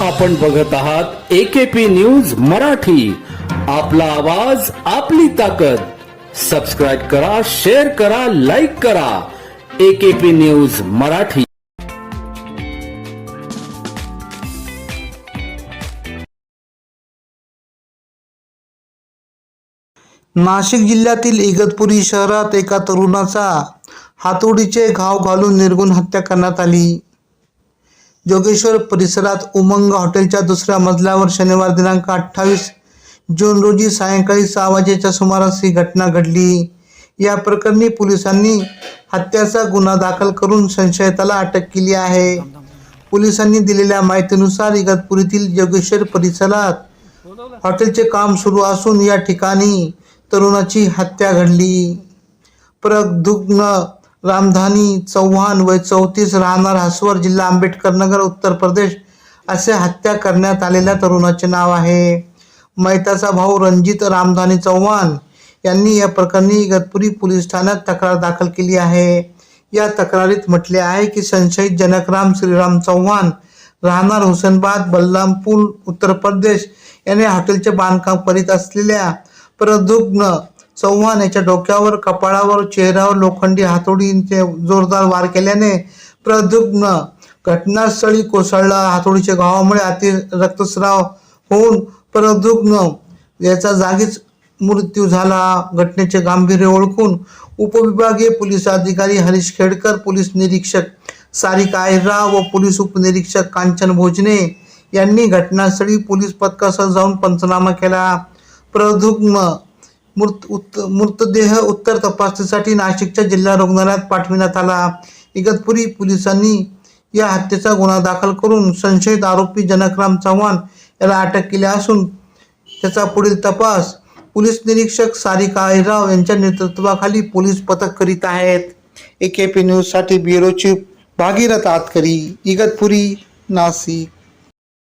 आपण बघत आहात एकेपी न्यूज मराठी. आपला आवाज आपली ताकद. सबस्क्राईब करा शेअर करा लाईक करा. AKP news Marathi. नाशिक जिल्ह्यातील इगतपुरी शहरात एका तरुणाचा हातोडीचे घाव घालून निर्गुण हत्या करण्यात आली. जोगेश्वर परिसरात उमंग हॉटेलच्या दुसऱ्या मजल्यावर शनिवार दिनांक अठ्ठावीस जून रोजी सायंकाळी सहा वाजेच्या सुमारास ही घटना घडली. या प्रकरणी पोलिसांनी हत्याचा गुन्हा दाखल करून संशयिताला अटक केली आहे. पोलिसांनी दिलेल्या माहितीनुसार इगतपुरीतील जोगेश्वर परिसरात हॉटेलचे काम सुरू असून या ठिकाणी तरुणाची हत्या घडली. प्रदुग्न रामधानी चव्हाण वय चौतीस राहणार हसवर जिल्हा आंबेडकर नगर उत्तर प्रदेश असे हत्या करण्यात आलेल्या तरुणाचे नाव आहे. मैताचा भाऊ रणजित रामधानी चव्हाण यांनी या प्रकरणी इगतपुरी पोलीस ठाण्यात तक्रार दाखल केली आहे. या तक्रारीत म्हटले आहे की संशयित जनकराम श्रीराम चव्हाण राहणार हुसेनबाद बल्लामपूर उत्तर प्रदेश याने हॉटेलचे बांधकाम करीत असलेल्या प्रदुग्न चव्हाण याच्या डोक्यावर कपाळावर चेहऱ्यावर लोखंडी हातोडींचे जोरदार वार केल्याने प्रदुग्न घटनास्थळी कोसळला. हातोडीच्या घावामुळे अति रक्तस्राव होऊन प्रदुग्न याचा जागीच मृत्यू झाला. घटनेचे गांभीर्य ओळखून उपविभागीय पोलीस अधिकारी हरीश खेडकर पोलीस निरीक्षक सारिका आहिरराव व पोलीस उपनिरीक्षक कांचन भोजने यांनी घटनास्थळी पोलीस पथकासह जाऊन पंचनामा केला. प्रदुग्न मृत उत मृतदेह उत्तर तपासणीसाठी नाशिकच्या जिल्हा रुग्णालयात पाठविण्यात आला. इगतपुरी पोलिसांनी या हत्येचा गुन्हा दाखल करून संशयित आरोपी जनकराम चव्हाण याला अटक केली असून त्याचा पुढील तपास पोलीस निरीक्षक सारिका अहिराव यांच्या नेतृत्वाखाली पोलीस पथक करीत आहेत. ए के पी न्यूजसाठी ब्युरो चीफ भागीरथ आतकरी इगतपुरी नाशिक.